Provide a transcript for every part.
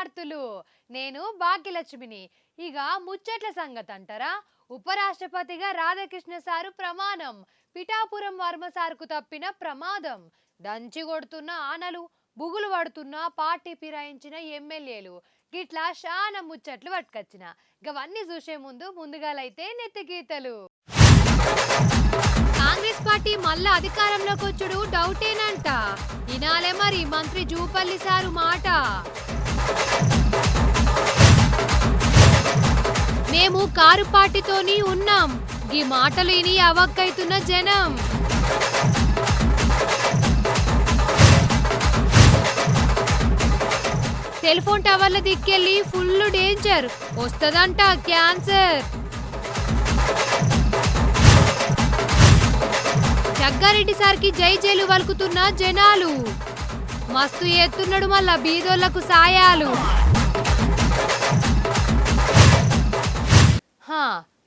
విద్యార్థులు. నేను భాగ్యలక్ష్మిని. ఇక ముచ్చట్ల సంగతి అంటారా ఉపరాష్ట్రపతిగా రాధాకృష్ణ సారు ప్రమాణం. పిఠాపురం వర్మ సార్కు తప్పిన ప్రమాదం. దంచి కొడుతున్న ఆనలు బుగులు పడుతున్న పార్టీ ఫిరాయించిన ఎమ్మెల్యేలు. గిట్లా శాన ముచ్చట్లు పట్టుకొచ్చిన. ఇవన్నీ చూసే ముందు ముందుగాలైతే నెత్తిగీతలు కాంగ్రెస్ పార్టీ మళ్ళా అధికారంలోకి వచ్చుడు డౌటేనంట. ఇనాలే మరి మంత్రి జూపల్లి సారు మాట. మేము కారు పార్టీతోని ఉన్నాం. ఈ మాటలు ఇని అవక్కైతున్న జనం. టెలిఫోన్ టవర్ల దిక్కెళ్ళి ఫుల్ డేంజర్. వస్తదంట క్యాన్సర్. జగ్గారెడ్డి సార్కి జై జైలు వలుకుతున్న జనాలు. మస్తు ఎత్తున్నాడు మళ్ళా బీదోళ్ళకు సాయాలు. హా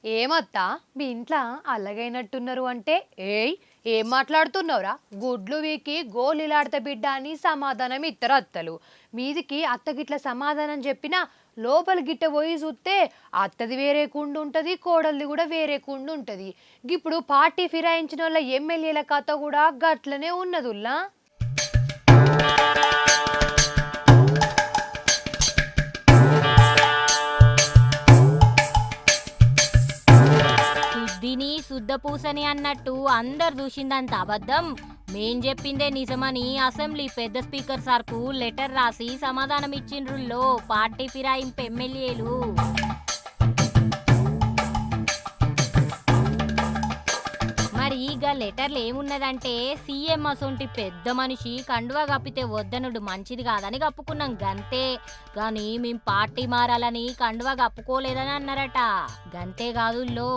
ఏమత్తా? మీ ఇంట్లో అల్లగైనట్టున్నారు అంటే? ఏయ్ ఏం మాట్లాడుతున్నావురా? గుడ్లు వీకి గోలిలాడత బిడ్డ అని సమాధానం ఇద్దరు అత్తలు. మీదికి అత్తగిట్ల సమాధానం చెప్పినా లోపల గిట్ట పోయి చూస్తే అత్తది వేరే కుండు ఉంటుంది కోడలిది కూడా వేరే కుండు ఉంటుంది. ఇప్పుడు పార్టీ ఫిరాయించిన వాళ్ళ ఎమ్మెల్యేల కథ కూడా గట్లనే ఉన్నదుల్లా? శుద్ధిని శుద్ధ పూసని అన్నట్టు అందరు చూసిందంత అబద్ధం. మేం చెప్పిందే నిజమని అసెంబ్లీ పెద్ద స్పీకర్ సార్కు లెటర్ రాసి సమాధానం ఇచ్చిండ్రుల్లో పార్టీ ఫిరాయింపు ఎమ్మెల్యేలు. ఇక లెటర్లు ఏమున్నదంటే సీఎం అసొంటి పెద్ద మనిషి కండువా కప్పితే వద్దనుడు మంచిది కాదని కప్పుకున్నాం గంతే. కానీ మేం పార్టీ మారాలని కండువా కప్పుకోలేదని అన్నారట. గంతే కాదుల్లో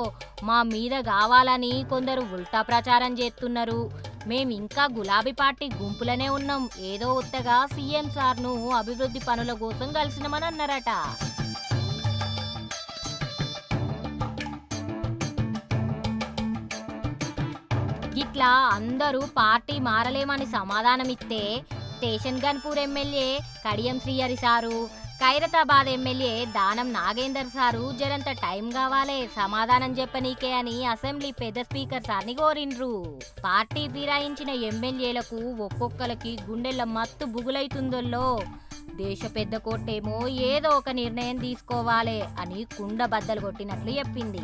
మా మీద కావాలని కొందరు ఉల్టా ప్రచారం చేస్తున్నారు మేము ఇంకా గులాబీ పార్టీ గుంపులనే ఉన్నాం. ఏదో ఉత్తగా సీఎం సార్ను అభివృద్ధి పనుల కోసం కలిసినమని అన్నారట. ఇట్లా అందరూ పార్టీ మారలేమని సమాధానమిస్తే station Ghanpur MLA Kadiyam Srihari sir Khairatabad MLA Danam Nagender sir జరంత time కావాలే సమాధానం చెప్పనీకే అని అసెంబ్లీ పెద్ద స్పీకర్ సార్ని కోరిండ్రు. పార్టీ ఫిరాయించిన ఎమ్మెల్యేలకు ఒక్కొక్కరికి గుండెల మత్తు బుగులైతుందోల్లో దేశ పెద్ద కోర్టేమో ఏదో ఒక నిర్ణయం తీసుకోవాలే అని కుండ బద్దలు కొట్టినట్లు చెప్పింది.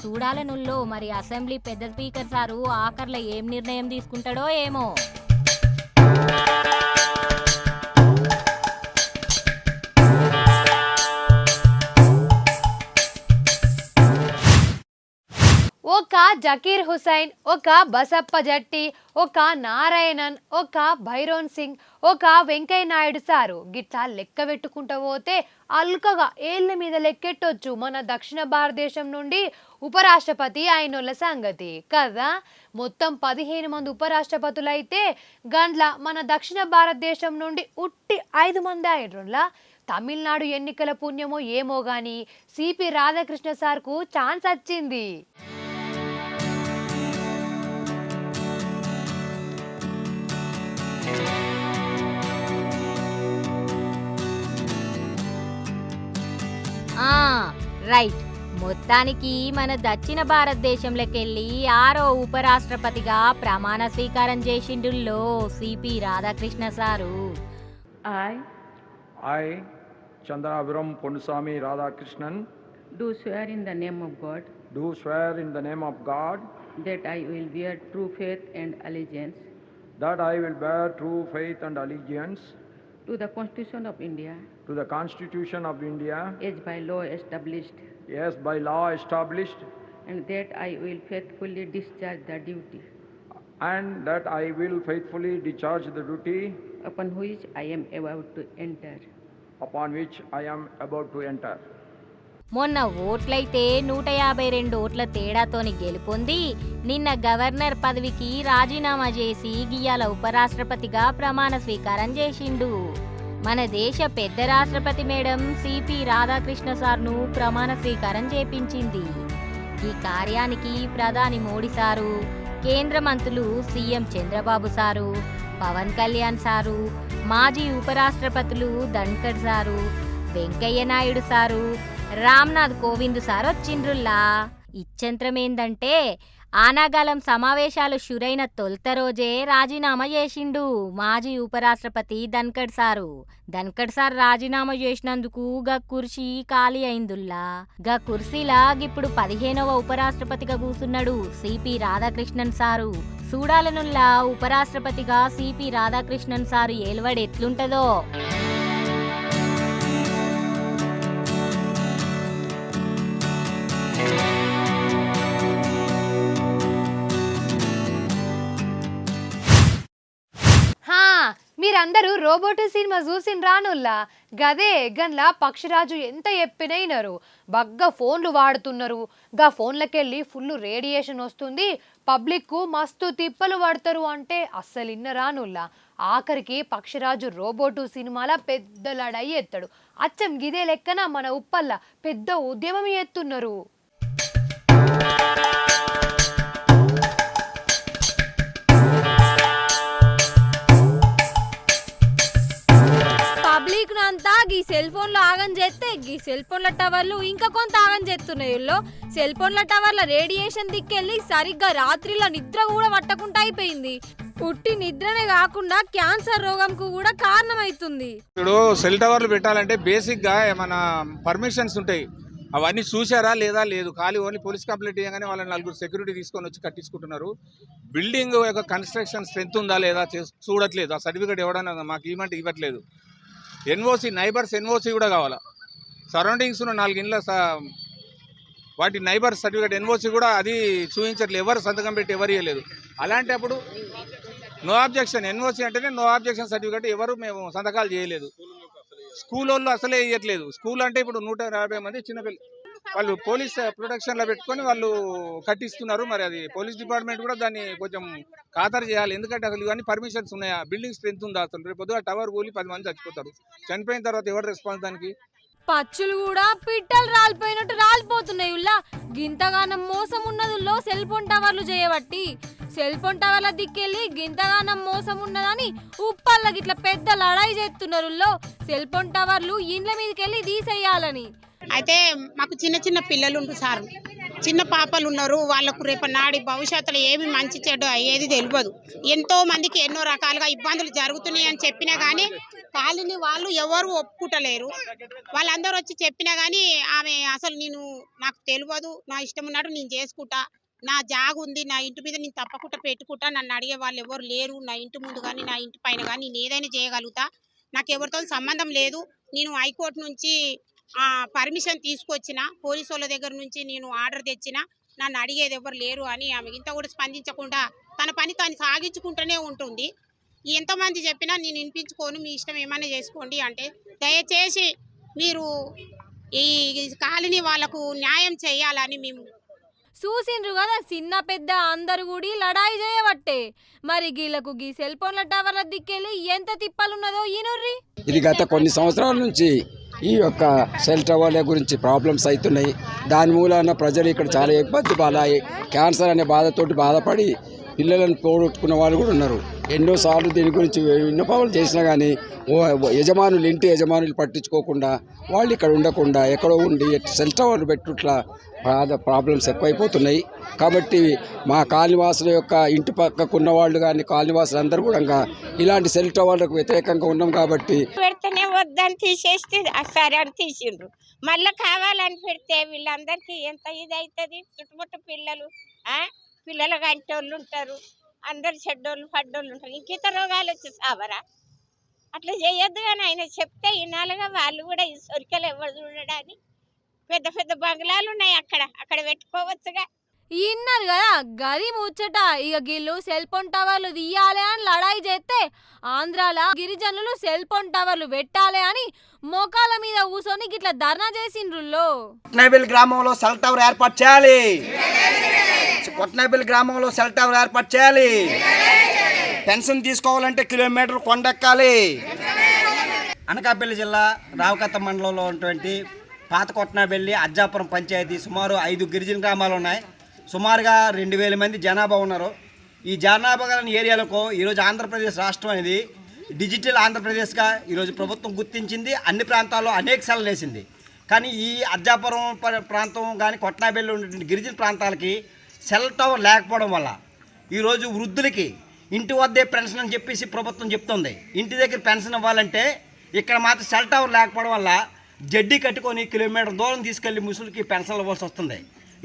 చూడాలనుల్లో మరి అసెంబ్లీ పెద్ద స్పీకర్ సారు ఆఖర్లో ఏం నిర్ణయం తీసుకుంటాడో ఏమో. ఒక జకీర్ హుసైన్ ఒక బసప్ప జట్టి ఒక నారాయణన్ ఒక భైరోన్ సింగ్ ఒక వెంకయ్య నాయుడు సారు. గిట్లా లెక్క పెట్టుకుంటూ పోతే అల్కగా ఏళ్ళ మీద లెక్కెట్టొచ్చు మన దక్షిణ భారతదేశం నుండి ఉపరాష్ట్రపతి అయినోళ్ళ సంగతి. కదా? మొత్తం పదిహేను మంది ఉపరాష్ట్రపతులు అయితే గండ్ల మన దక్షిణ భారతదేశం నుండి ఉట్టి ఐదు మంది అయినోళ్ళ. తమిళనాడు ఎన్నికల పుణ్యమో ఏమో గాని సిపి రాధాకృష్ణ సార్కు ఛాన్స్ వచ్చింది. రైట్. మొత్తానికి మన దక్షిణ భారతదేశంలోకెళ్ళి ఆరో ఉపరాష్ట్రపతిగా ప్రమాణ స్వీకారం చేసిండుల్లో CP Radhakrishna sir. I I Chandrapuram Ponnusamy Radhakrishnan do swear in the name of God do swear in the name of God that I will bear true faith and allegiance that I will bear true faith and allegiance to the Constitution of India to the Constitution of India as by law established as by law established and that I will faithfully discharge the duty and that I will faithfully discharge the duty upon which I am about to enter. upon which I am about to enter. మొన్న ఓట్లయితే నూట యాభై రెండు ఓట్ల తేడాతోని గెలుపొంది నిన్న governor పదవికి రాజీనామా చేసి గియాల ఉపరాష్ట్రపతిగా ప్రమాణ స్వీకారం చేసిండు మన దేశ పెద్ద రాష్ట్రపతి మేడం సిపి రాధాకృష్ణ సార్ను ప్రమాణ స్వీకారం చేపించింది. ఈ కార్యానికి ప్రధాని మోడీ సారు కేంద్ర మంత్రులు CM Chandrababu sir Pawan Kalyan sir మాజీ ఉపరాష్ట్రపతులు Dhankhar sir Venkaiah Naidu sir Ramnath Kovind sir వచ్చిండ్రుల్లా ఇచ్చంత్రమేందంటే ఆనాగాలం సమావేశాలు షురైన తొలుత రోజే రాజీనామా చేసిండు మాజీ ఉపరాష్ట్రపతి ధన్కడ్ సారు. ధన్కడ్ సార్ రాజీనామా చేసినందుకు గా కుర్చీ ఖాళీ అయిందుల్లా. గా కుర్సీలా ఇప్పుడు పదిహేనవ ఉపరాష్ట్రపతిగా కూసున్నాడు సిపి రాధాకృష్ణన్ సారు. చూడాలనుల్లా ఉపరాష్ట్రపతిగా సిపి రాధాకృష్ణన్ సారు ఏలువడి ఎట్లుంటదో మీరందరూ రోబోట్ సినిమా చూసిన రానుల్లా? గదే గన్లా పక్షిరాజు ఎంత చెప్పినైనరు బగ్గ ఫోన్లు వాడుతున్నారు. గా ఫోన్లకెళ్ళి ఫుల్ రేడియేషన్ వస్తుంది. పబ్లిక్కు మస్తు తిప్పలు పడతారు అంటే అస్సలు ఇన్న రానుల్లా. ఆఖరికి పక్షిరాజు రోబోటు సినిమాల పెద్ద లడై ఎత్తాడు. అచ్చం గిదే లెక్కన మన ఉప్పల్లా పెద్ద ఉద్యమం ఎత్తున్నారు. పబ్లిక్ అంతా ఈ సెల్ ఫోన్లో ఆగం చేస్తే ఈ సెల్ ఫోన్ల టవర్లు ఇంకా కొంత ఆగం చేస్తున్నాయి వీళ్ళు. సెల్ ఫోన్ల టవర్ల రేడియేషన్ దిక్కెళ్ళి సరిగ్గా రాత్రిలో నిద్ర కూడా పట్టకుండా అయిపోయింది. పుట్టి నిద్రనే కాకుండా క్యాన్సర్ రోగంకు కూడా కారణమవుతుంది ఇప్పుడు సెల్ టవర్లు పెట్టాలంటే బేసిక్గా ఏమైనా పర్మిషన్స్ ఉంటాయి. అవన్నీ చూసారా లేదా లేదు? ఖాళీ ఓన్లీ పోలీస్ కంప్లైంట్ చేయగానే వాళ్ళని నలుగురు సెక్యూరిటీ తీసుకొని వచ్చి కట్టించుకుంటున్నారు. బిల్డింగ్ యొక్క కన్స్ట్రక్షన్ స్ట్రెంత్ ఉందా లేదా చూడట్లేదు. ఆ సర్టిఫికేట్ ఎవడన్నా మాకు ఇవ్వమంటే ఇవ్వట్లేదు. ఎన్ఓసి నైబర్స్ ఎన్ఓసి కూడా కావాలా? సరౌండింగ్స్ ఉన్న నాలుగు ఇండ్ల స- వాటి నైబర్ సర్టిఫికేట్ ఎన్ఓసి కూడా అది చూపించట్లేదు ఎవరు సంతకం పెట్టి ఎవరు ఇవ్వలేదు అలాంటప్పుడు నో ఆబ్జెక్షన్ ఎన్ఓసి అంటేనే నో ఆబ్జెక్షన్ సర్టిఫికేట్ ఎవరు మేము సంతకాలు చేయలేదు. స్కూల్ వాళ్ళు అసలే ఇవ్వట్లేదు స్కూల్ అంటే ఇప్పుడు నూట యాభై మంది చిన్నపిల్ల వాళ్ళు పోలీస్ ప్రొటెక్షన్లో పెట్టుకొని వాళ్ళు కట్టిస్తున్నారు. మరి అది పోలీస్ డిపార్ట్మెంట్ కూడా దాన్ని కొంచెం ఖాతరు చేయాలి. ఎందుకంటే అసలు ఇవన్నీ పర్మిషన్స్ ఉన్నాయా? బిల్డింగ్ స్ట్రెంత్ ఉందా అసలు? రేపు పొద్దుగా టవర్ కూలి పది మంది చచ్చిపోతారు. చనిపోయిన తర్వాత ఎవరు రెస్పాన్స్ దానికి? పచ్చులు కూడా పిట్టలు రాలిపోయినట్టు రాలిపోతున్నాయి ఉల్లా. గింతగానం మోసం ఉన్నదుల్లో సెల్ ఫోన్ టవర్లు చేయబట్టి సెల్ ఫోన్ టవర్ల దిక్కెళ్ళి గింతగానం మోసం ఉన్నదని ఉప్పల్ల గిట్ల పెద్ద లడాయి చేస్తున్నారు. సెల్ ఫోన్ టవర్లు ఇండ్ల మీదకెళ్ళి తీసేయాలని. అయితే మాకు చిన్న చిన్న పిల్లలు ఉండు సార్. చిన్న పాపలు ఉన్నారు వాళ్ళకు రేపు నాడి భవిష్యత్తులో ఏమి మంచి చెడు అయ్యేది తెలియదు ఎంతో మందికి ఎన్నో రకాలుగా ఇబ్బందులు జరుగుతున్నాయి అని చెప్పినా కానీ కాలిని వాళ్ళు ఎవరు ఒప్పుకుంటలేరు. వాళ్ళందరూ వచ్చి చెప్పినా కానీ ఆమె అసలు నేను నాకు తెలియదు నా ఇష్టం ఉన్నట్టు నేను చేసుకుంటా. నా జాగ ఉంది. నా ఇంటి మీద నేను తప్పకుండా పెట్టుకుంటా. నన్ను అడిగే వాళ్ళు ఎవరు లేరు. నా ఇంటి ముందు కానీ నా ఇంటి పైన కానీ నేను ఏదైనా చేయగలుగుతా. నాకు ఎవరితో సంబంధం లేదు. నేను హైకోర్టు నుంచి పర్మిషన్ తీసుకొచ్చిన పోలీసు వాళ్ళ దగ్గర నుంచి నేను ఆర్డర్ తెచ్చిన నన్ను అడిగేది ఎవరు లేరు అని ఆమె ఇంత కూడా స్పందించకుండా తన పని తాను సాగించుకుంటూనే ఉంటుంది. ఎంతమంది చెప్పినా నేను వినిపించుకోను మీ ఇష్టం ఏమైనా చేసుకోండి అంటే దయచేసి మీరు ఈ కాలనీ వాళ్ళకు న్యాయం చేయాలని మేము చూసిండ్రు కదా చిన్న పెద్ద అందరు కూడి లడాయి చేయబట్టే. మరి గీళ్ళకు గీ సెల్ ఫోన్ల టవర్ల దిక్కెళ్ళి ఎంత తిప్పలున్నదో ఈనుర్రి ఇది గత కొన్ని సంవత్సరాల నుంచి ఈ యొక్క సెల్ టవర్ల గురించి ప్రాబ్లమ్స్ అవుతున్నాయి దాని మూలాన ప్రజలు ఇక్కడ చాలా ఇబ్బంది పాలాయి క్యాన్సర్ అనే బాధతోటి బాధపడి పిల్లలను పోగొట్టుకున్న వాళ్ళు కూడా ఉన్నారు. ఎన్నోసార్లు దీని గురించి విన్నపాలు చేసినా కానీ ఓ యజమానులు ఇంటి యజమానులు పట్టించుకోకుండా వాళ్ళు ఇక్కడ ఉండకుండా ఎక్కడో ఉండి సెల్ టవర్లు పెట్టుట్లా బాధ ప్రాబ్లమ్స్ ఎక్కువైపోతున్నాయి. కాబట్టి మా కాలనివాసుల యొక్క ఇంటి పక్కకు ఉన్న వాళ్ళు కానీ కాలనివాసులు అందరూ కూడా ఇలాంటి సెల్ టవర్లకు వ్యతిరేకంగా ఉన్నాం కాబట్టి వద్దని తీసేస్తే ఆ సరే అని తీసిండ్రు. మళ్ళీ కావాలని పెడితే వీళ్ళందరికీ ఎంత ఇది అవుతుంది చుట్టుముట్టు పిల్లలు పిల్లలు పిల్లల గంటోళ్ళు ఉంటారు అందరు చెడ్డోళ్ళు పడ్డోళ్ళు ఉంటారు. ఇంకిత రోగాలు వచ్చి సావరా? అట్లా చేయొద్దు కానీ ఆయన చెప్తే వినాలిగా వాళ్ళు కూడా ఈ సొరికలు ఎవరు చూడడానికి పెద్ద పెద్ద బంగ్లాలు ఉన్నాయి అక్కడ. అక్కడ పెట్టుకోవచ్చుగా. ఇన్నారు కదా గది ముచ్చట. ఇక గిల్లు సెల్ ఫోన్ టవర్లు తీయాలి అని లడాయి చేస్తే ఆంధ్రాల గిరిజనులు సెల్ ఫోన్ టవర్లు పెట్టాలి అని మోకాల మీద కూసొని గిట్ల ధర్నా చేసిండ్రుల్లో. కొట్నబిల్ గ్రామంలో సెల్ టవర్ ఏర్పాటు చేయాలి. కొట్నబిల్ గ్రామంలో సెల్ టవర్ ఏర్పాటు చేయాలి. పెన్షన్ తీసుకోవాలంటే కిలోమీటర్ కొండెక్కాలి. అనకాపల్లి జిల్లా రావకత్త మండలంలో ఉన్నటువంటి పాత కొట్నబెల్లి అజ్జాపురం పంచాయతీ సుమారు ఐదు గిరిజన గ్రామాలు ఉన్నాయి. సుమారుగా రెండు వేల మంది జనాభా ఉన్నారు. ఈ జనాభా గల ఏరియాలకు ఈరోజు ఆంధ్రప్రదేశ్ రాష్ట్రం అనేది డిజిటల్ ఆంధ్రప్రదేశ్గా ఈరోజు ప్రభుత్వం గుర్తించింది. అన్ని ప్రాంతాల్లో అనేక సెలవులు వేసింది కానీ ఈ అర్జాపురం ప- ప్రాంతం కానీ కొట్నాబెల్లి ఉన్నటువంటి గిరిజన ప్రాంతాలకి సెల్ టవర్ లేకపోవడం వల్ల ఈరోజు వృద్ధులకి ఇంటి వద్దే పెన్షన్ అని చెప్పేసి ప్రభుత్వం చెప్తుంది. ఇంటి దగ్గర పెన్షన్ ఇవ్వాలంటే ఇక్కడ మాత్రం సెల్ టవర్ లేకపోవడం వల్ల జడ్డీ కట్టుకొని కిలోమీటర్ దూరం తీసుకెళ్ళి ముసులకి పెన్షన్లు ఇవ్వాల్సి వస్తుంది.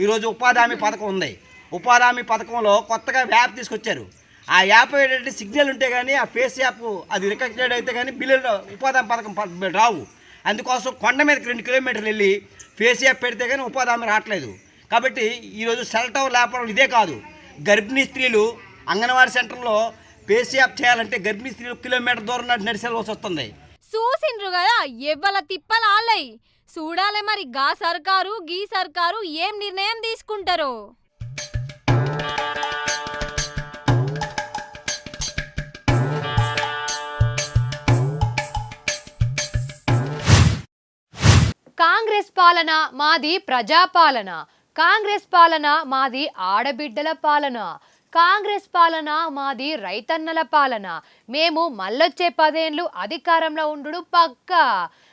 ఈరోజు ఉపాధి హామీ పథకం ఉంది. ఉపాధి హామీ పథకంలో కొత్తగా యాప్ తీసుకొచ్చారు. ఆ యాప్ ఏంటంటే సిగ్నల్ ఉంటే కానీ ఆ ఫేస్ యాప్ అది రికగ్నైడ్ అయితే కానీ బిల్లులు ఉపాధి హామీ పథకం రావు. అందుకోసం కొండ మీదకి రెండు కిలోమీటర్లు వెళ్ళి ఫేస్ యాప్ పెడితే కానీ ఉపాధి హామీ రావట్లేదు. కాబట్టి ఈరోజు సెల్ టవర్ లేకపోవడం ఇదే కాదు. గర్భిణీ స్త్రీలు అంగన్వాడీ సెంటర్లో ఫేస్ యాప్ చేయాలంటే గర్భిణీ స్త్రీలు కిలోమీటర్ దూరం నడిచి నడిచేయాల్సి వస్తుంది చూసిండ్రు కదా ఎవ్వల తిప్పలు ఆలయ్ చూడాలి మరి గా సర్కారు గీ సర్కారు ఏం నిర్ణయం తీసుకుంటారో? కాంగ్రెస్ పాలన మాది ప్రజాపాలన. కాంగ్రెస్ పాలన మాది ఆడబిడ్డల పాలన. కాంగ్రెస్ పాలన మాది రైతన్నల పాలన. మేము మళ్ళొచ్చే పదేండ్లు అధికారంలో ఉండు పక్కా.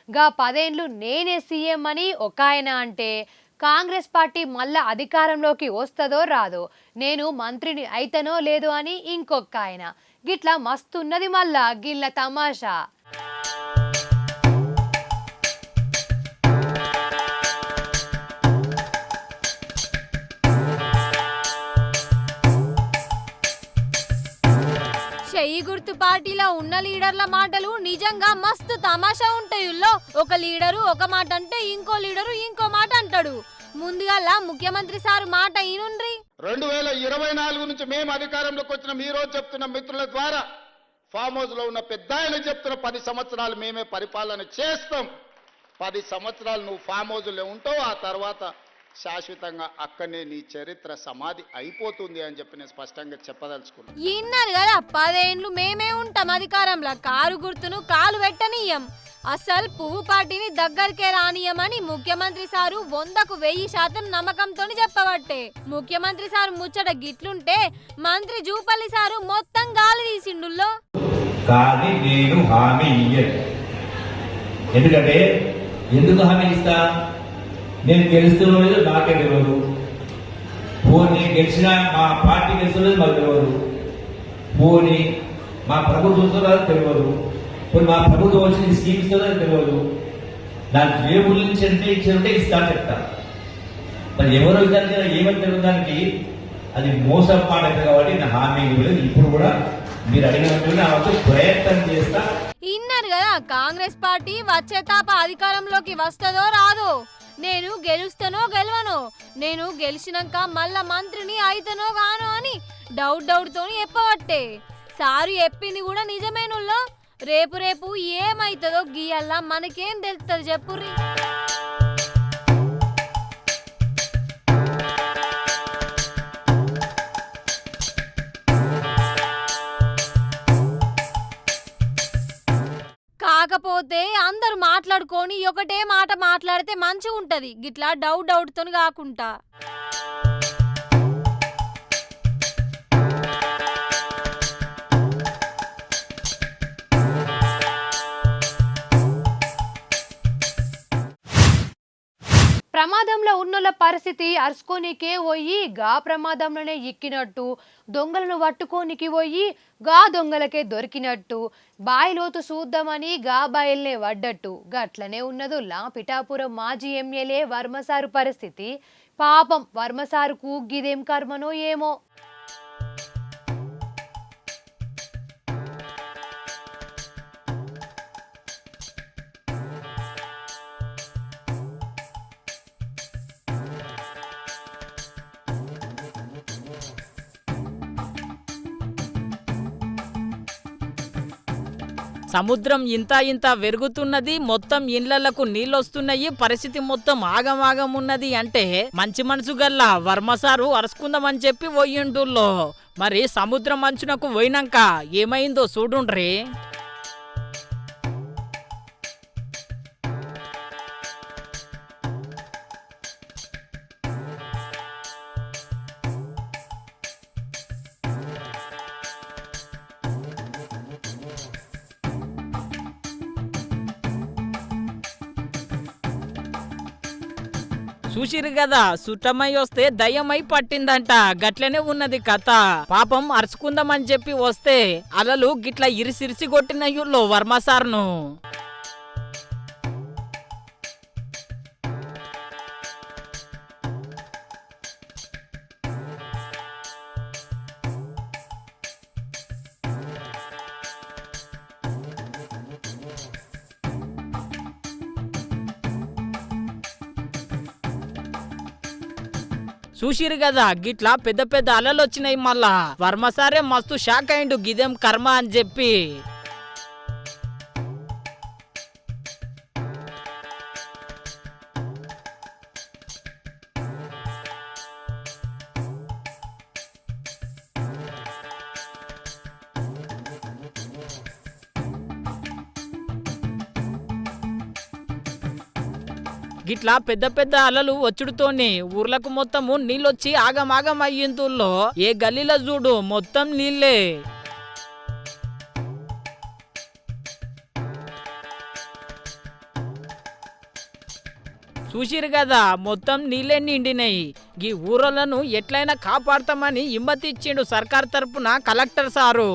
గా పదేండ్లు నేనే సీఎం అని ఒక ఆయన అంటే కాంగ్రెస్ పార్టీ మళ్ళా అధికారంలోకి వస్తుందో రాదో నేను మంత్రిని అయితనో లేదో అని ఇంకొక ఆయన. గిట్లా మస్తున్నది మళ్ళా గిల్ల తమాషా. ఈ గుర్తు పార్టీలో ఉన్న లీడర్ల మాటలు నిజంగా మస్తు తమాషా ఉంటాయుల్లో ఒక లీడరు ఒక మాట అంటే ఇంకో లీడరు ఇంకో మాట అంటాడు. ముందుగా ముఖ్యమంత్రి సారు మాట ఈనుండ్రి. రెండు వేల ఇరవై నాలుగు నుంచి మేము అధికారంలోకి వచ్చిన. మీరు చెప్తున్న మిత్రుల ద్వారా ఫామ్ హౌస్లో ఉన్న పెద్ద ఆయన చెప్తున్న పది సంవత్సరాలు మేమే పరిపాలన చేస్తాం. పది సంవత్సరాలు నువ్వు ఫామ్ హౌస్లో ఉంటావు ఆ తర్వాత శాశ్వతంగా అక్కడనే నీ చరిత్ర సమాధి అయిపోతుంది అని చెప్పి నేను స్పష్టంగా చెప్పదలుచుకున్నాను. ఇన్నారు కదా పదేండ్లు మేమే ఉంటాం అధికారంలో. కారు గుర్తును కాలు పెట్టనీయం. అసలు పువ్వు పార్టీని దగ్గరికే రానియమని ముఖ్యమంత్రి సారు వందకు వెయ్యి శాతం నమ్మకంతో చెప్పబట్టే. ముఖ్యమంత్రి సారు ముచ్చట గిట్లుంటే మంత్రి జూపల్లి సారు మొత్తం గాలి తీసిండుల్లో కానీ నేను హామీ ఇయ్యను. ఎందుకంటే ఎందుకు హామీ ఇస్తా? నేను గెలుస్తున్న లేదు నాకే తెలియదు పోనీ గెలిచిన మా పార్టీ గెలుస్తున్నది మాకు తెలియదు పోనీ మా ప్రభుత్వం చూస్తున్నది తెలియదు పోనీ మా ప్రభుత్వం వచ్చిన స్కీమ్ ఇస్తున్నది తెలియదు నాకు జేబుల నుంచి ఎంత ఇచ్చారంటే ఇస్తాను చెప్తా. మరి ఎవరో ఇద్దరికి ఏమని తెలియడానికి అది మోసం మాట కాబట్టి నా హామీ లేదు ఇప్పుడు కూడా మీరు అడిగినట్టు ప్రయత్నం చేస్తా. ఇన్నారు కదా కాంగ్రెస్ పార్టీ వచ్చే తాప అధికారంలోకి వస్తుందో రాదో? నేను గెలుస్తానో గెలవను. నేను గెలిచినాక మళ్ళా మంత్రిని అయితనో గానో అని డౌట్ డౌట్ తోని చెప్పబట్టే. సారు చెప్పింది కూడా నిజమేనుల్లో. రేపు రేపు ఏమైతుందో గీయల్లా మనకేం తెలుస్తుంది చెప్పుర్రి. కాకపోతే అందరు మాట్లాడుకొని ఒకటే మాట మాట్లాడితే మంచిగా ఉంటది గిట్లా డౌట్ డౌట్ తోని కాకుండా. ప్రమాదంలో ఉన్నోళ్ళ పరిస్థితి అరుచుకోనికే పోయి గా ప్రమాదంలోనే ఎక్కినట్టు దొంగలను పట్టుకోనికి పోయి గా దొంగలకే దొరికినట్టు బాయిలోతు చూద్దామని గా బాయిల్నే వడ్డట్టు గట్లనే ఉన్నదు పిఠాపురం మాజీ ఎమ్మెల్యే వర్మసారు పరిస్థితి. పాపం వర్మసారుకు గిదేం కర్మనో ఏమో. సముద్రం ఇంత ఇంత వెరుగుతున్నది మొత్తం ఇండ్లకు నీళ్ళొస్తున్నాయి పరిస్థితి మొత్తం ఆగమాగం ఉన్నది అంటే మంచి మనసు గల్లా వర్మసారు అరుసుకుందామని చెప్పి పోయిండుల్లో. మరి సముద్రం అంచునకు పోయినాక ఏమైందో చూడుండ్రి. చూసిరు కదా సుట్టమై వస్తే దయ్యమై పట్టిందంట. గట్లనే ఉన్నది కథ. పాపం అరుచుకుందామని చెప్పి వస్తే అలలు గిట్ల ఇరిసిరిసి కొట్టిన వర్మ సార్ను. చూసిరు కదా గిట్లా పెద్ద పెద్ద అలలు వచ్చినాయి మళ్ళా. వర్మ సారే మస్తు షాక్ అయిండు గిదేం కర్మ అని చెప్పి. ఇట్లా పెద్ద పెద్ద అలలు వచ్చుడుతోని ఊర్లకు మొత్తము నీళ్ళొచ్చి ఆగమాగం అయ్యింతుల్లో ఏ గల్లీలో చూడు మొత్తం నీళ్ళే. చూసిరు కదా మొత్తం నీళ్ళే నిండినాయి. ఈ ఊరలను ఎట్లయినా కాపాడతామని ఇమ్మతిచ్చిండు సర్కార్ తరపున కలెక్టర్ సారు.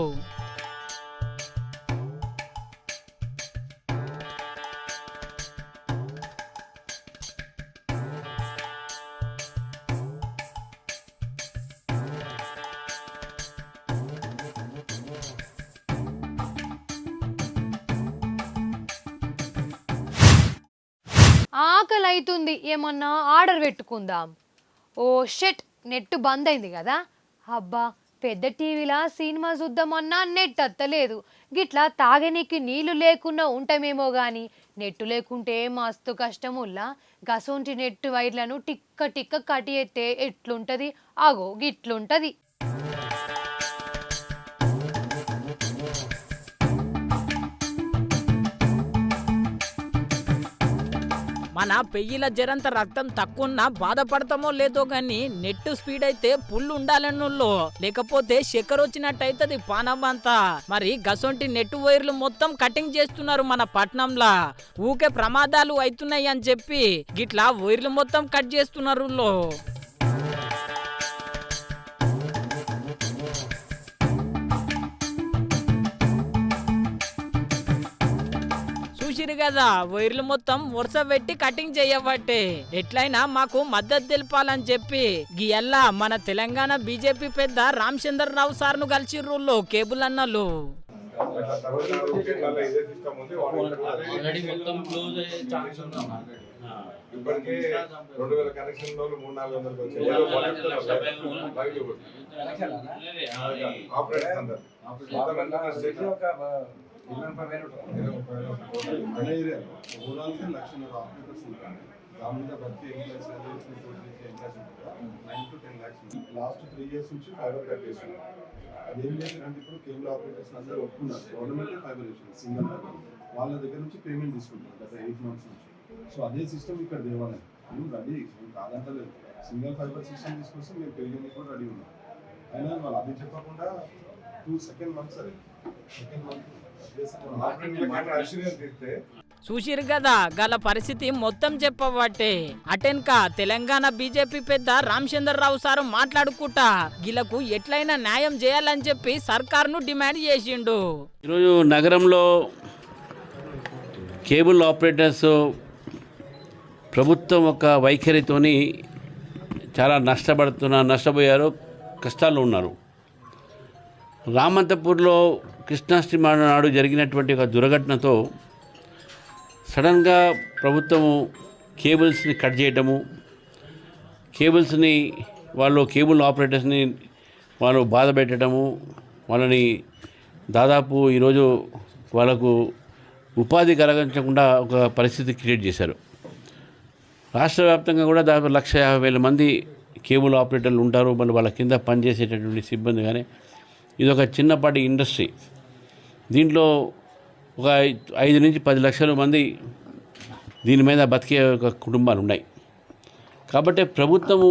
ఏమన్నా ఆర్డర్ పెట్టుకుందాం. ఓ షెట్ నెట్ బంద్ అయింది కదా. అబ్బా పెద్ద టీవీలా సినిమా చూద్దామన్నా నెట్ అత్తలేదు. గిట్లా తాగనీకి నీళ్ళు లేకుండా ఉంటామేమో గాని నెట్టు లేకుంటే మస్తు కష్టముల్లా. గసొంటి నెట్ వైర్లను టిక్క టిక్క కటి ఎత్తే ఎట్లుంటది? అగో గిట్లుంటది. మన పెయ్యిల జరంత రక్తం తక్కువన్నా బాధపడతామో లేదో గాని నెట్ స్పీడ్ అయితే పుల్ ఉండాలన్నోళ్ళు లేకపోతే చక్కెర వచ్చినట్టయితది పానం అంతా మరి గసొంటి నెట్ వైర్లు మొత్తం కటింగ్ చేస్తున్నారు మన పట్నంలా. ఊకే ప్రమాదాలు అవుతున్నాయి అని చెప్పి గిట్లా వైర్లు మొత్తం కట్ చేస్తున్నారు చూసిరు కదా. వైర్లు మొత్తం వరుస పెట్టి కటింగ్ చేయబట్టే. ఎట్లయినా మాకు మద్దతు తెలపాలని చెప్పి గియల్లా మన తెలంగాణ బీజేపీ పెద్ద రామచంద్ర రావు సార్ను కలిసిర్రుల్లో కేబుల్ అన్నలు. ఆల్రెడీ మొత్తం క్లోజ్ అయ్యే ఛాన్స్ ఉందమ్మా ఇప్పటికే రెండు వేల కనెక్షన్ మూడు నాలుగు వందలకు వచ్చాయి. ఆపరేటర్ అందరు. అదే ఏరియా ఓవరాల్గా లక్షన్నర ఆపరేటర్స్ ఉంటారు దాని మీద ప్రతి employees employees nine to ten lakhs last three years నుంచి ఫైబర్ కట్ చేస్తున్నారు అది ఏం చేశారంటే ఇప్పుడు కేబుల్ ఆపరేటర్స్ అందరూ ఒప్పుకున్నారు. గవర్నమెంట్ ఫైబర్ చేసింది సింగల్ వాళ్ళ దగ్గర నుంచి పేమెంట్ తీసుకుంటున్నారు గత ఎయిట్ మంత్స్ నుంచి. సో అదే సిస్టమ్ ఇక్కడ దేవాలయం. మేము రెడీ మేము కాదంటలేదు. సింగల్ ఫైబర్ సిస్టమ్ తీసుకొస్తే మేము పెరిగింది కూడా రెడీ ఉన్నాం. అయినా వాళ్ళు అది చెప్పకుండా టూ సెకండ్ మంత్స్ అది సెకండ్ మంత్ చూసిరు కదా గల పరిస్థితి మొత్తం చెప్పబట్టే. అటెన్క తెలంగాణ బీజేపీ పెద్ద రామచంద్రరావు సారు మాట్లాడుకుంటా. గిలకు ఎట్లయినా న్యాయం చేయాలని చెప్పి సర్కార్ను డిమాండ్ చేసిండు. ఈరోజు నగరంలో కేబుల్ ఆపరేటర్స్ ప్రభుత్వం ఒక వైఖరితోని చాలా నష్టపడుతున్నారు నష్టపోయారు కష్టాల్లో ఉన్నారు. రామంతపూర్లో కృష్ణాష్టమి నాడు జరిగినటువంటి ఒక దుర్ఘటనతో సడన్గా ప్రభుత్వము కేబుల్స్ని కట్ చేయటము కేబుల్స్ని వాళ్ళు కేబుల్ ఆపరేటర్స్ని వాళ్ళు బాధ పెట్టడము వాళ్ళని దాదాపు ఈరోజు వాళ్ళకు ఉపాధి కలగించకుండా ఒక పరిస్థితి క్రియేట్ చేశారు. రాష్ట్ర వ్యాప్తంగా కూడా దాదాపు లక్ష యాభై వేల మంది కేబుల్ ఆపరేటర్లు ఉంటారు మళ్ళీ వాళ్ళ కింద పనిచేసేటటువంటి సిబ్బంది కానీ ఇది ఒక చిన్నపాటి ఇండస్ట్రీ. దీంట్లో ఒక ఐదు నుంచి పది లక్షల మంది దీని మీద బతికే ఒక కుటుంబాలు ఉన్నాయి. కాబట్టి ప్రభుత్వము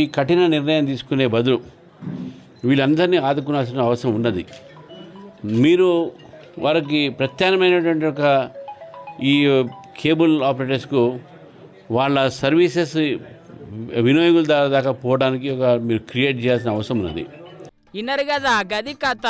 ఈ కఠిన నిర్ణయం తీసుకునే బదులు వీళ్ళందరినీ ఆదుకునాల్సిన అవసరం ఉన్నది. మీరు వారికి ప్రత్యామ్నాయమైనటువంటి ఒక ఈ కేబుల్ ఆపరేటర్స్కు వాళ్ళ సర్వీసెస్ వినియోగుల దాకా దాకా పోవడానికి ఒక మీరు క్రియేట్ చేయాల్సిన అవసరం ఉన్నది. ఇన్నరు కదా గది కథ.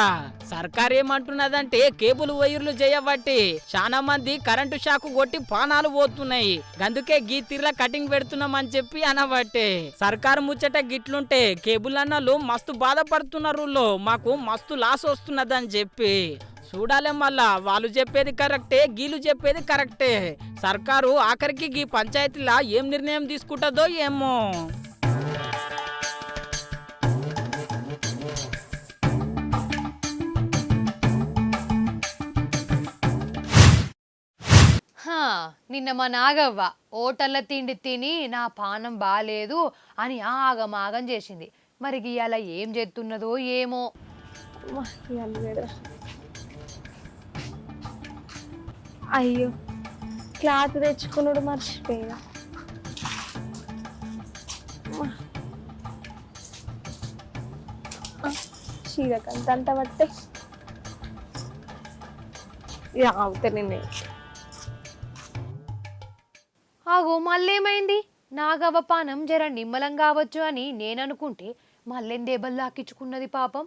సర్కార్ ఏమంటున్నదంటే కేబుల్ వైర్లు చేయబట్టి చాలా మంది కరెంటు షాకు కొట్టి పానాలు పోతున్నాయి. అందుకే గీ తీర్ల కటింగ్ పెడుతున్నామని చెప్పి అనబట్టే. సర్కారు ముచ్చట గిట్లుంటే కేబుల్ అన్నలు మస్తు బాధపడుతున్నారు మాకు మస్తు లాస్ వస్తున్నదని చెప్పి. చూడాలి మళ్ళా వాళ్ళు చెప్పేది కరెక్టే గీలు చెప్పేది కరెక్టే. సర్కారు ఆఖరికి గీ పంచాయతీలా ఏం నిర్ణయం తీసుకుంటుందో ఏమో. నిన్న మా నాగవ్వ ఓటల్ల తిండి తిని నా పానం బాలేదు అని ఆగమాగం చేసింది. మరి ఇవాళ ఏం చేస్తున్నదో ఏమో. అయ్యో క్లాత్ తెచ్చుకున్నాడు మర్చిపోయా చీరకంత అంత పట్టే. అవుతా నేను ఆగో మళ్ళేమైంది? నాగవ్వ పానం జర నిమ్మలం కావచ్చు అని నేను అనుకుంటే మళ్ళేం దెబ్బలు పాపం.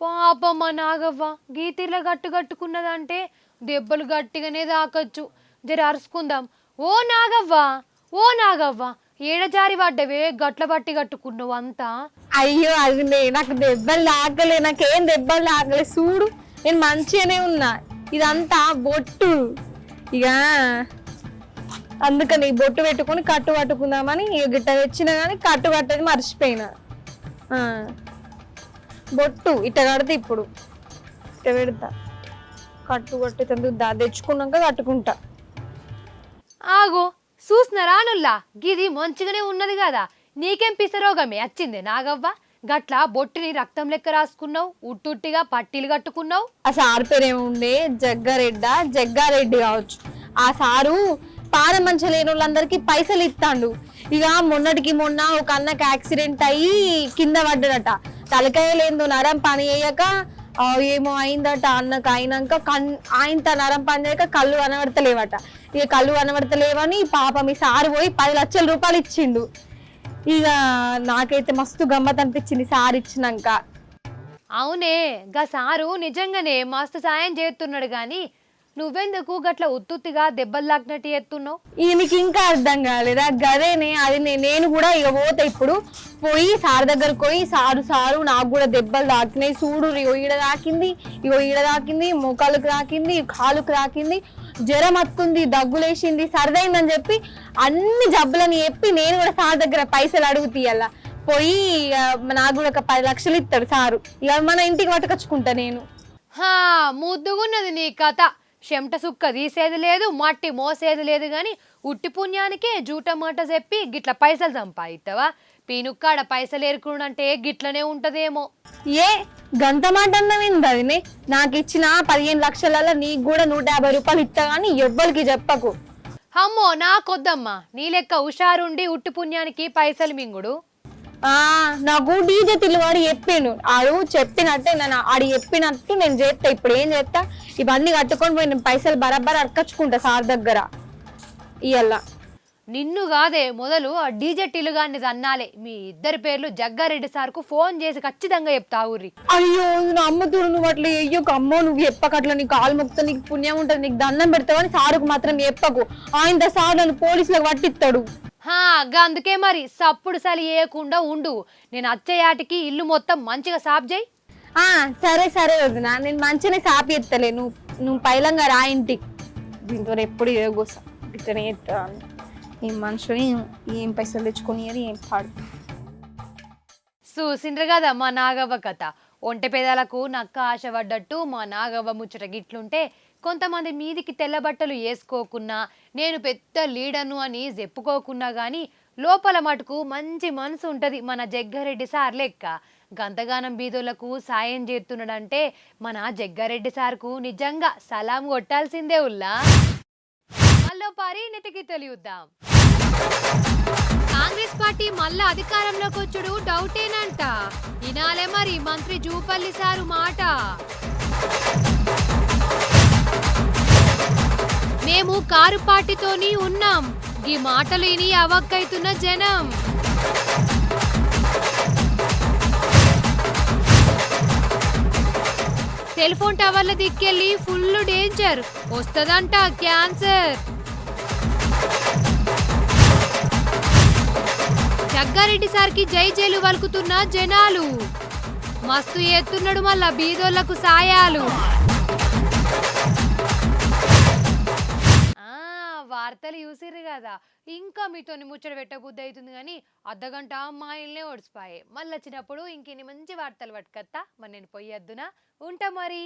పాపం నాగవ్వ గీతిలో గట్టు కట్టుకున్నదంటే దెబ్బలు గట్టిగానే తాకచ్చు జర అరుచుకుందాం ఓ నాగవ్వ ఓ నాగవ్వ ఏడజారి పడ్డవే గట్ల పట్టి కట్టుకున్నావు అంతా అయ్యో అది నాకు దెబ్బలు తాకలే నాకేం దెబ్బలు తాకలే చూడు. నేను మంచిగానే ఉన్నా. ఇదంతా బొట్టు. ఇక అందుకని బొట్టు పెట్టుకొని కట్టు కట్టుకుందామని గిట్ట తెచ్చినా కానీ కట్టు కట్టేది మర్చిపోయినా. బొట్టు ఇట్ట కడితే ఇప్పుడు. ఇట్ట పెడతా. కట్టు కట్టేందుకు దా తెచ్చుకున్నాక కట్టుకుంటా. ఆగో చూసినారా నుల్లా? గిది మంచిగానే ఉన్నది కదా. నీకేం పిసరోగమే? వచ్చింది నాగవ్వ? గట్ల బొట్టిని రక్తం లెక్క రాసుకున్నావు ఉట్టుట్టిగా పట్టీలు కట్టుకున్నావు? ఆ సార్ పేరేముండే? ఉండే జగ్గారెడ్డ? జగ్గారెడ్డి కావచ్చు. ఆ సారు పాన మంచి లేని వాళ్ళందరికీ పైసలు ఇస్తాండు ఇక మొన్నటికి మొన్న ఒక అన్నకి యాక్సిడెంట్ అయ్యి కింద పడ్డాడట. తలకాయ లేదు నరం పని చేయక ఏమో అయిందట అన్నకు అయినాక కన్ ఆయన నరం పని చేయక కళ్ళు కనబడతలేవట. ఇక కళ్ళు కనబడతలేవని పాపం ఈ సారు పోయి పది లక్షల రూపాయలు ఇచ్చిండు. ఇక నాకైతే మస్తు గమ్మత్ అనిపించింది సార్ ఇచ్చినాక. అవునే గా సారు నిజంగానే మస్తు సాయం చేస్తున్నాడు గాని నువ్వెందుకు గట్ల ఉత్తుత్తిగా దెబ్బలు లాగినట్టు ఎత్తున్నావు ఈయనకి ఇంకా అర్థం కాలేదా. గదేనే అది నేను కూడా ఇక పోతా ఇప్పుడు పోయి సార్ దగ్గరకు పోయి సారు సారు నాకు కూడా దెబ్బలు తాకినాయి. చూడు ఇగో ఈడ తాకింది ఇగో ఈడ తాకింది మోకాళ్ళకు తాకింది కాలుకు తాకింది. జ్వరం వస్తుంది దగ్గులేసింది సరదైందని చెప్పి అన్ని జబ్బులని చెప్పి నేను కూడా సార్ దగ్గర పైసలు అడుగు తీయాల పోయి నాకు కూడా ఒక పది లక్షలు ఇస్తాడు సారు. ఇక మన ఇంటికి పట్టుకొచ్చుకుంటా నేను. హా ముద్దుగున్నది నీ కథ. చెమట సుక్క తీసేది లేదు మట్టి మోసేది లేదు గాని ఉట్టి పుణ్యానికే జూట మాట చెప్పి గిట్ల పైసలు సంపాదిస్తావా పీనుక్కాడ పైసలు ఏరుకునంటే గిట్లనే ఉంటదేమో. ఏ గంత మాట అన్నవింది అదినే నాకు ఇచ్చిన పదిహేను లక్షలలో నీకు కూడా నూట యాభై రూపాయలు ఇస్తా కానీ ఎవ్వరికి చెప్పకు. అమ్మో నాకొద్దమ్మా. నీ లెక్క హుషారుండి ఉట్టి పుణ్యానికి పైసలు మింగుడు? ఆ నాకు డీజే తిల్లువాడు చెప్పిండు ఆడు చెప్పినట్టే నేను ఆడు చెప్పినట్టు నేను చేస్తా ఇప్పుడు ఏం చేస్తా ఇవన్నీ కట్టుకొని పోయి నేను పైసలు బరాబర్ అడకచ్చుకుంటా సార్ దగ్గర. ఇయ్యల్లా. నిన్ను కాదే మొదలు ఆ డీజే టిలుగాన్ని అన్నాలే మీ ఇద్దరి పేర్లు జగ్గారెడ్డి సార్కు ఫోన్ చేసి ఖచ్చితంగా చెప్తా ఊరి అయ్యో నా అమ్మతుడు నువ్వు అట్లా అయ్యో అమ్మో నువ్వు చెప్పకట్లా నీకు కాలు మొక్కుతా నీకు పుణ్యం ఉంటుంది నీకు దండం పెడతావు అని సారుకు మాత్రం చెప్పకు. ఆయన సార్ నన్ను పోలీసులకు పట్టిస్తాడు. హా గా అందుకే మరి సప్పుడు సలి వేయకుండా ఉండు. నేను అచ్చయాటికి ఇల్లు మొత్తం మంచిగా సాఫ్ చేయి. ఆ సరే సరే వదినా. నేను మంచిగానే సాపి ఎత్తలే నువ్వు నువ్వు పైలంగా రా ఇంటికి. దీంతో ఎప్పుడు ఏ ఇట్లనే ఎత్తా ఏం మనుషులు ఏం పైసలు తెచ్చుకొని ఏం పాడు చూసిండ్రు కదా మా నాగవ్వ కథ. ఒంటె పేదాలకు నక్క ఆశపడ్డట్టు మా నాగవ్వ ముచ్చట గిట్లుంటే కొంతమంది మీదికి తెల్ల బట్టలు వేసుకోకున్నా నేను పెద్ద లీడర్ను అని చెప్పుకోకున్నా కానీ లోపల మటుకు మంచి మనసు ఉంటుంది మన జగ్గారెడ్డి సార్ లెక్క. గంతగానం బీదోళ్ళకు సాయం చేస్తున్నాడంటే మన జగ్గారెడ్డి సార్కు నిజంగా సలాం కొట్టాల్సిందే ఉల్లా. గాల్లో పారి నితికి తెలియద్దాం. కాంగ్రెస్ పార్టీ మళ్ళా అధికారంలోకి వచ్చుడు డౌటేనంట. ఇనాలే మరి మంత్రి జూపల్లి సారు మాట. మేము కారు పార్టీతోని ఉన్నాం. ఈ మాటలు ఇని అవక్కైతున్న జనం. సెల్ ఫోన్ టవర్ల దిక్కెళ్ళి ఫుల్ డేంజర్. వస్తదంట క్యాన్సర్. జగ్గారెడ్డి సార్కి జై జైలు వలుకుతున్న జనాలు. మస్తు ఎత్తున్నాడు మళ్ళా బీదోళ్ళకు సాయాలు. వార్తలు చూసిర్రు కదా. ఇంకా మీతోని ముచ్చట పెట్టబుద్ధి అవుతుంది కానీ అర్ధగంట మా ఇల్లే ఓడిసిపోయాయి. మళ్ళీ వచ్చినప్పుడు ఇంకెన్ని మంచి వార్తలు పట్టుకత్తా? మరి నేను పోయొద్దునా ఉంటా మరి.